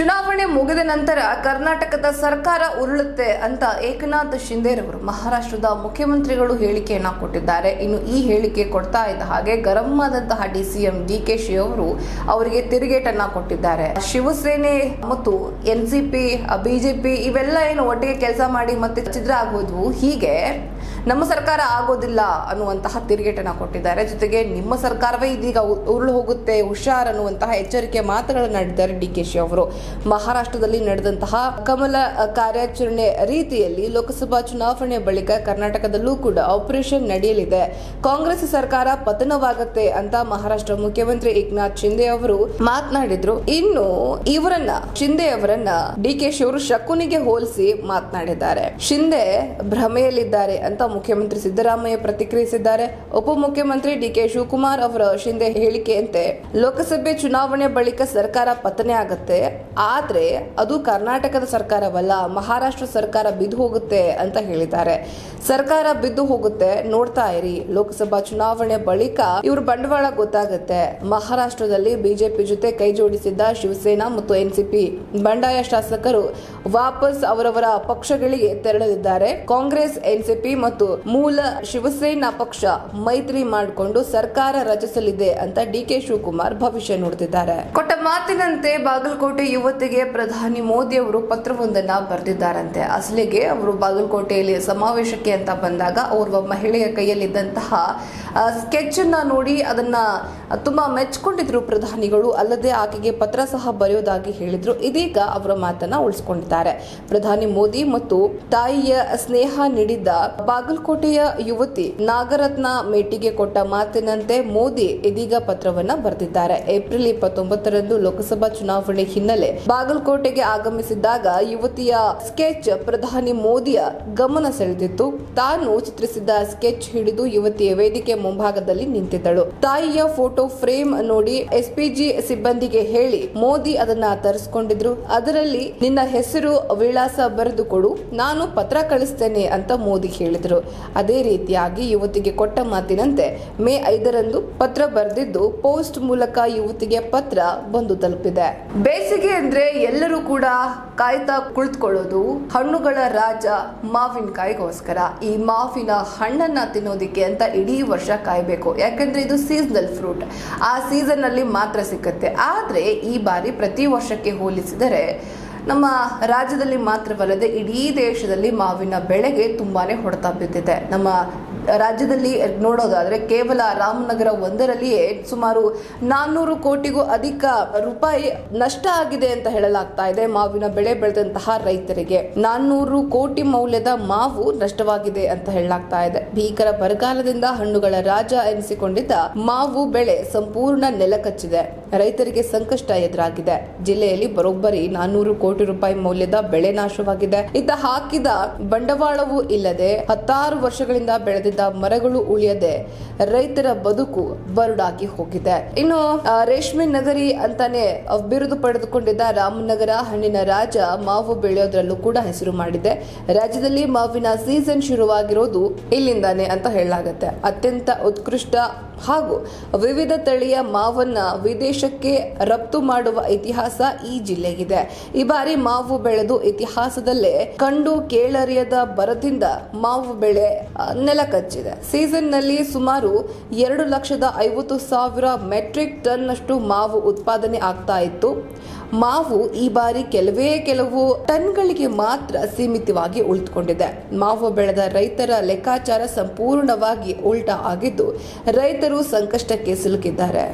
ಚುನಾವಣೆ ಮುಗಿದ ನಂತರ ಕರ್ನಾಟಕದ ಸರ್ಕಾರ ಉರುಳುತ್ತೆ ಅಂತ ಏಕನಾಥ್ ಶಿಂದೇರವರು ಮಹಾರಾಷ್ಟ್ರದ ಮುಖ್ಯಮಂತ್ರಿಗಳು ಹೇಳಿಕೆಯನ್ನ ಕೊಟ್ಟಿದ್ದಾರೆ. ಇನ್ನು ಈ ಹೇಳಿಕೆ ಕೊಡ್ತಾ ಇದ್ದ ಹಾಗೆ ಗರಂ ಆದಂತಹ ಡಿಸಿಎಂ ಡಿ ಕೆ ಶಿ ಅವರು ಅವರಿಗೆ ತಿರುಗೇಟನ್ನ ಕೊಟ್ಟಿದ್ದಾರೆ. ಶಿವಸೇನೆ ಮತ್ತು ಎನ್ಸಿಪಿ ಬಿಜೆಪಿ ಇವೆಲ್ಲ ಏನು ಒಟ್ಟಿಗೆ ಕೆಲಸ ಮಾಡಿ ಮತ್ತೆ ಚಿದ್ರ ಆಗೋದ್ವು? ಹೀಗೆ ನಮ್ಮ ಸರ್ಕಾರ ಆಗೋದಿಲ್ಲ ಅನ್ನುವಂತಹ ತಿರುಗೇಟನ್ನ ಕೊಟ್ಟಿದ್ದಾರೆ. ಜೊತೆಗೆ ನಿಮ್ಮ ಸರ್ಕಾರವೇ ಇದೀಗ ಉರುಳು ಹೋಗುತ್ತೆ, ಹುಷಾರ್ ಅನ್ನುವಂತಹ ಎಚ್ಚರಿಕೆ ಮಾತುಗಳನ್ನು ನಡೆದಿದ್ದಾರೆ ಡಿ ಕೆ ಶಿ ಅವರು. ಮಹಾರಾಷ್ಟ್ರದಲ್ಲಿ ನಡೆದಂತಹ ಕಮಲ ಕಾರ್ಯಾಚರಣೆ ರೀತಿಯಲ್ಲಿ ಲೋಕಸಭಾ ಚುನಾವಣೆ ಬಳಿಕ ಕರ್ನಾಟಕದಲ್ಲೂ ಕೂಡ ಆಪರೇಷನ್ ನಡೆಯಲಿದೆ. ಕಾಂಗ್ರೆಸ್ ಸರ್ಕಾರ ಪತನವಾಗುತ್ತೆ ಅಂತ ಮಹಾರಾಷ್ಟ್ರ ಮುಖ್ಯಮಂತ್ರಿ ಏಕನಾಥ್ ಶಿಂದೆ ಅವರು ಮಾತನಾಡಿದ್ರು. ಇನ್ನು ಇವರನ್ನ ಶಿಂದೆ ಅವರನ್ನ ಡಿ ಕೆ ಶಿವರು ಶಕುನಿಗೆ ಹೋಲಿಸಿ ಮಾತನಾಡಿದ್ದಾರೆ. ಶಿಂದೆ ಭ್ರಮೆಯಲ್ಲಿದ್ದಾರೆ ಅಂತ ಮುಖ್ಯಮಂತ್ರಿ ಸಿದ್ದರಾಮಯ್ಯ ಪ್ರತಿಕ್ರಿಯಿಸಿದ್ದಾರೆ. ಉಪಮುಖ್ಯಮಂತ್ರಿ ಡಿ ಕೆ ಶಿವಕುಮಾರ್ ಅವರ ಶಿಂದೆ ಹೇಳಿಕೆಯಂತೆ, ಲೋಕಸಭೆ ಚುನಾವಣೆ ಬಳಿಕ ಸರ್ಕಾರ ಪತನೆ ಆಗತ್ತೆ. ಆದ್ರೆ ಅದು ಕರ್ನಾಟಕದ ಸರ್ಕಾರವಲ್ಲ, ಮಹಾರಾಷ್ಟ್ರ ಸರ್ಕಾರ ಬಿದ್ದು ಹೋಗುತ್ತೆ ಅಂತ ಹೇಳಿದ್ದಾರೆ. ಸರ್ಕಾರ ಬಿದ್ದು ಹೋಗುತ್ತೆ, ನೋಡ್ತಾ ಇರಿ. ಲೋಕಸಭಾ ಚುನಾವಣೆ ಬಳಿಕ ಇವ್ರ ಬಂಡವಾಳ ಗೊತ್ತಾಗುತ್ತೆ. ಮಹಾರಾಷ್ಟ್ರದಲ್ಲಿ ಬಿಜೆಪಿ ಜೊತೆ ಕೈ ಜೋಡಿಸಿದ್ದ ಶಿವಸೇನಾ ಮತ್ತು ಎನ್ಸಿಪಿ. ಬಂಡಾಯ ಶಾಸಕರು ವಾಪಸ್ ಅವರವರ ಪಕ್ಷಗಳಿಗೆ ತೆರಳಲಿದ್ದಾರೆ. ಕಾಂಗ್ರೆಸ್, ಎನ್ಸಿಪಿ ಮತ್ತು ಮೂಲ ಶಿವಸೇನಾ ಪಕ್ಷ ಮೈತ್ರಿ ಮಾಡಿಕೊಂಡು ಸರ್ಕಾರ ರಚಿಸಲಿದೆ ಅಂತ ಡಿ ಕೆ ಶಿವಕುಮಾರ್ ಭವಿಷ್ಯ ನುಡಿದಿದ್ದಾರೆ ಕೊಟ್ಟ ಮಾತಿನಂತೆ ಬಾಗಲಕೋಟೆ ಯುವತಿಗೆ ಪ್ರಧಾನಿ ಮೋದಿ ಅವರು ಪತ್ರವೊಂದನ್ನು ಬರೆದಿದ್ದಾರಂತೆ. ಅಸಲಿಗೆ ಅವರು ಬಾಗಲಕೋಟೆಯಲ್ಲಿ ಸಮಾವೇಶಕ್ಕೆ ಅಂತ ಬಂದಾಗ ಓರ್ವ ಮಹಿಳೆಯ ಕೈಯಲ್ಲಿದ್ದಂತಹ ಸ್ಕೆಚ್ ಅನ್ನ ನೋಡಿ ಅದನ್ನ ತುಂಬಾ ಮೆಚ್ಕೊಂಡಿದ್ರು ಪ್ರಧಾನಿಗಳು. ಅಲ್ಲದೆ ಆಕೆಗೆ ಪತ್ರ ಸಹ ಬರೆಯೋದಾಗಿ ಹೇಳಿದ್ರು. ಇದೀಗ ಅವರ ಮಾತನ್ನ ಉಳಿಸ್ಕೊಂಡಿದ್ದಾರೆ. ಪ್ರಧಾನಿ ಮೋದಿ ಮತ್ತು ತಾಯಿಯ ಸ್ನೇಹ ನೀಡಿದ್ದ ಬಾಗಲಕೋಟೆಯ ಯುವತಿ ನಾಗರತ್ನ ಮೇಟಿಗೆ ಕೊಟ್ಟ ಮಾತಿನಂತೆ ಮೋದಿ ಇದೀಗ ಪತ್ರವನ್ನ ಬರೆದಿದ್ದಾರೆ. ಏಪ್ರಿಲ್ ಇಪ್ಪತ್ತೊಂಬತ್ತರಂದು ಲೋಕಸಭಾ ಚುನಾವಣೆ ಹಿನ್ನೆಲೆ ಬಾಗಲಕೋಟೆಗೆ ಆಗಮಿಸಿದ್ದಾಗ ಯುವತಿಯ ಸ್ಕೆಚ್ ಪ್ರಧಾನಿ ಮೋದಿಯ ಗಮನ ಸೆಳೆದಿತ್ತು. ತಾನು ಚಿತ್ರಿಸಿದ್ದ ಸ್ಕೆಚ್ ಹಿಡಿದು ಯುವತಿಯ ವೇದಿಕೆ ಮುಂಭಾಗದಲ್ಲಿ ನಿಂತಿದ್ದಳು. ತಾಯಿಯ ಫೋಟೋ ಫ್ರೇಮ್ ನೋಡಿ ಎಸ್ಪಿಜಿ ಸಿಬ್ಬಂದಿಗೆ ಹೇಳಿ ಮೋದಿ ಅದನ್ನ ತರಿಸ್ಕೊಂಡಿದ್ರು. ಅದರಲ್ಲಿ, ನಿನ್ನ ಹೆಸರು ವಿಳಾಸ ಬರೆದು ಕೊಡು, ನಾನು ಪತ್ರ ಕಳಿಸ್ತೇನೆ ಅಂತ ಮೋದಿ ಹೇಳಿದ್ರು. ಅದೇ ರೀತಿಯಾಗಿ ಯುವತಿಗೆ ಕೊಟ್ಟ ಮಾತಿನಂತೆ ಮೇ ಐದರಂದು ಪತ್ರ ಬರೆದಿದ್ದು ಪೋಸ್ಟ್ ಮೂಲಕ ಯುವತಿಗೆ ಪತ್ರ ಬಂದು ತಲುಪಿದೆ. ಬೇಸಿಗೆ ಅಂದ್ರೆ ಎಲ್ಲರೂ ಕೂಡ ಕಾಯ್ತಾ ಕುಳಿತುಕೊಳ್ಳೋದು ಹಣ್ಣುಗಳ ರಾಜ ಮಾವಿನಕಾಯಿಗೋಸ್ಕರ. ಈ ಮಾವಿನ ಹಣ್ಣನ್ನ ತಿನ್ನೋದಿಕ್ಕೆ ಅಂತ ಇಡೀ ವರ್ಷ ಕಾಯಬೇಕು. ಯಾಕಂದ್ರೆ ಇದು ಸೀಸನಲ್ ಫ್ರೂಟ್ ಆ ಸೀಸನ್ ಅಲ್ಲಿ ಮಾತ್ರ ಸಿಕ್ಕತ್ತೆ. ಆದ್ರೆ ಈ ಬಾರಿ ಪ್ರತಿ ವರ್ಷಕ್ಕೆ ಹೋಲಿಸಿದರೆ ನಮ್ಮ ರಾಜ್ಯದಲ್ಲಿ ಮಾತ್ರವಲ್ಲದೆ ಇಡೀ ದೇಶದಲ್ಲಿ ಮಾವಿನ ಬೆಳೆಗೆ ತುಂಬಾನೇ ಹೊಡೆತ ಬಿದ್ದಿದೆ. ನಮ್ಮ ರಾಜ್ಯದಲ್ಲಿ ನೋಡೋದಾದ್ರೆ ಕೇವಲ ರಾಮನಗರ ಒಂದರಲ್ಲಿಯೇ ಸುಮಾರು ನಾನ್ನೂರು ಕೋಟಿಗೂ ಅಧಿಕ ರೂಪಾಯಿ ನಷ್ಟ ಆಗಿದೆ ಅಂತ ಹೇಳಲಾಗ್ತಾ ಇದೆ ಮಾವಿನ ಬೆಳೆ ಬೆಳೆದಂತಹ ರೈತರಿಗೆ. ನಾನ್ನೂರು ಕೋಟಿ ಮೌಲ್ಯದ ಮಾವು ನಷ್ಟವಾಗಿದೆ ಅಂತ ಹೇಳಲಾಗ್ತಾ ಇದೆ. ಭೀಕರ ಬರಗಾಲದಿಂದ ಹಣ್ಣುಗಳ ರಾಜ ಎನಿಸಿಕೊಂಡಿದ್ದ ಮಾವು ಬೆಳೆ ಸಂಪೂರ್ಣ ನೆಲಕಚ್ಚಿದೆ. ರೈತರಿಗೆ ಸಂಕಷ್ಟ ಎದುರಾಗಿದೆ. ಜಿಲ್ಲೆಯಲ್ಲಿ ಬರೋಬ್ಬರಿ ನಾನೂರು ಕೋಟಿ ರೂಪಾಯಿ ಮೌಲ್ಯದ ಬೆಳೆ ನಾಶವಾಗಿದೆ. ಇತ್ತ ಹಾಕಿದ ಬಂಡವಾಳವೂ ಇಲ್ಲದೆ ಹತ್ತಾರು ವರ್ಷಗಳಿಂದ ಬೆಳೆದಿದ್ದ ಮರಗಳು ಉಳಿಯದೆ ರೈತರ ಬದುಕು ಬರುಡಾಗಿ ಹೋಗಿದೆ. ಇನ್ನು ರೇಷ್ಮೆ ನಗರಿ ಅಂತಾನೆ ಬಿರುದು ಪಡೆದುಕೊಂಡಿದ್ದ ರಾಮನಗರ ಹಣ್ಣಿನ ರಾಜ ಮಾವು ಬೆಳೆಯೋದ್ರಲ್ಲೂ ಕೂಡ ಹೆಸರು ಮಾಡಿದೆ. ರಾಜ್ಯದಲ್ಲಿ ಮಾವಿನ ಸೀಸನ್ ಶುರುವಾಗಿರೋದು ಇಲ್ಲಿಂದಾನೆ ಅಂತ ಹೇಳಲಾಗುತ್ತೆ. ಅತ್ಯಂತ ಉತ್ಕೃಷ್ಟ ಹಾಗೂ ವಿವಿಧ ತಳಿಯ ಮಾವನ್ನ ವಿದೇಶಕ್ಕೆ ರಫ್ತು ಮಾಡುವ ಇತಿಹಾಸ ಈ ಜಿಲ್ಲೆಗಿದೆ. ಈ ಬಾರಿ ಮಾವು ಬೆಳೆದು ಇತಿಹಾಸದಲ್ಲೇ ಕಂಡು ಕೇಳರಿಯದ ಬರದಿಂದ ಮಾವು ಬೆಳೆ ಸೀಸನ್ನಲ್ಲಿ ಸುಮಾರು ಎರಡು ಲಕ್ಷದ ಐವತ್ತು ಸಾವಿರ ಮೆಟ್ರಿಕ್ ಟನ್ ಅಷ್ಟು ಮಾವು ಉತ್ಪಾದನೆ ಆಗ್ತಾ ಇತ್ತು. ಮಾವು ಈ ಬಾರಿ ಕೆಲವೇ ಕೆಲವು ಟನ್ಗಳಿಗೆ ಮಾತ್ರ ಸೀಮಿತವಾಗಿ ಉಳಿದುಕೊಂಡಿದೆ. ಮಾವು ಬೆಳೆದ ರೈತರ ಲೆಕ್ಕಾಚಾರ ಸಂಪೂರ್ಣವಾಗಿ ಉಲ್ಟಾ ಆಗಿದ್ದು ರೈತರು ಸಂಕಷ್ಟಕ್ಕೆ ಸಿಲುಕಿದ್ದಾರೆ.